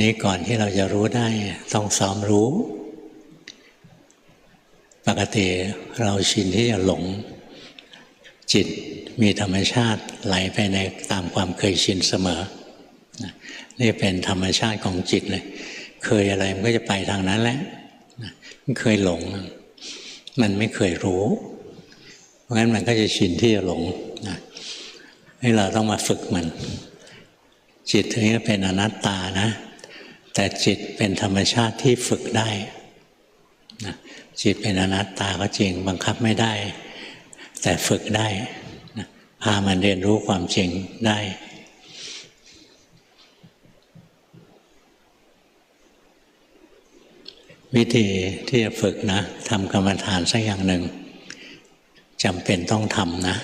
นี้ก่อนที่เราจะรู้ได้ต้องซ้อมรู้ ปกติเราชินที่จะหลงจิตมีธรรมชาติไหลไปในตามความเคยชินเสมอ นี่เป็นธรรมชาติของจิตเลย เคยอะไรมันก็จะไปทางนั้นแหละมันเคยหลง มันไม่เคยรู้ เพราะงั้นมันก็จะชินที่จะหลงนะให้เราต้องมาฝึกมัน จิตถึงจะเป็นอนัตตานะ แต่จิตเป็นธรรมชาติที่ฝึกได้นะจิตเป็นอนัตตาก็จริงบังคับไม่ได้ แต่ฝึกได้นะพามันเรียนรู้ความจริงได้วิธีที่จะฝึกนะทำกรรมฐานสักอย่างหนึ่งจำเป็นต้องทำนะ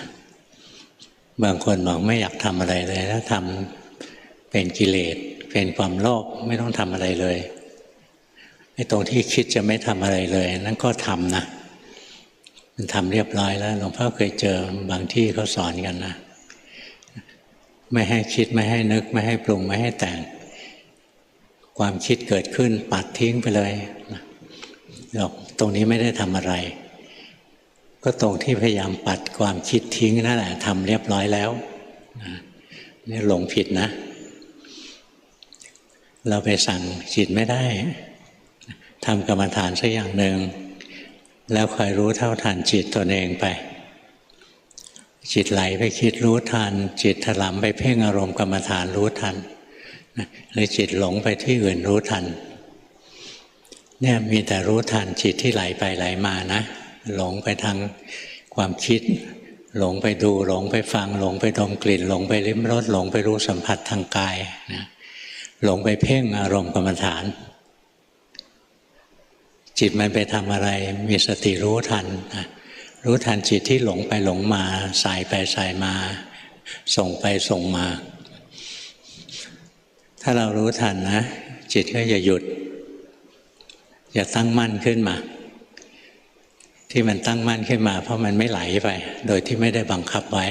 บางคนบอกไม่อยากทำอะไรเลยถ้าทำเป็นกิเลส เป็นความโลภไม่ต้องทำอะไรเลยไอ้ตรงที่คิดจะไม่ทำอะไรเลย นั่นก็ทำนะมันทำเรียบร้อยแล้วหลวงพ่อเคยเจอบางที่เขาสอนกันนะ ไม่ให้คิดไม่ให้นึก ไม่ให้ปรุงไม่ให้แต่ง ความคิดเกิดขึ้นปัดทิ้งไปเลยบอกตรงนี้ไม่ได้ทำอะไร ก็ตรงที่พยายามปัดความคิดทิ้งนั่นแหละทำเรียบร้อยแล้วนี่หลงผิดนะ เราไปสั่งจิตไม่ได้ทำกรรมฐานสักอย่างหนึ่งแล้วคอยรู้เท่าทันจิตตนเองไป จิตไหลไปคิดรู้ทัน จิตถลำไปเพ่งอารมณ์กรรมฐานรู้ทันหรือจิตหลงไปที่อื่นรู้ทันเนี่ยมีแต่รู้ทันจิตที่ไหลไปไหลมานะ หลงไปทางความคิด หลงไปดูหลงไปฟัง หลงไปดมกลิ่น หลงไปลิ้มรสหลงไปรู้สัมผัสทางกายนะ หลงไปเพ่งอารมณ์กรรมฐาน จิตมันไปทำอะไรมีสติรู้ทัน รู้ทันจิตที่หลงไปหลงมาสายไปสายมา ส่งไปส่งมา ถ้าเรารู้ทันนะ จิตก็จะหยุดอย่าตั้งมั่นขึ้นมา ที่มันตั้งมั่นขึ้นมา เพราะมันไม่ไหลไป โดยที่ไม่ได้บังคับไว้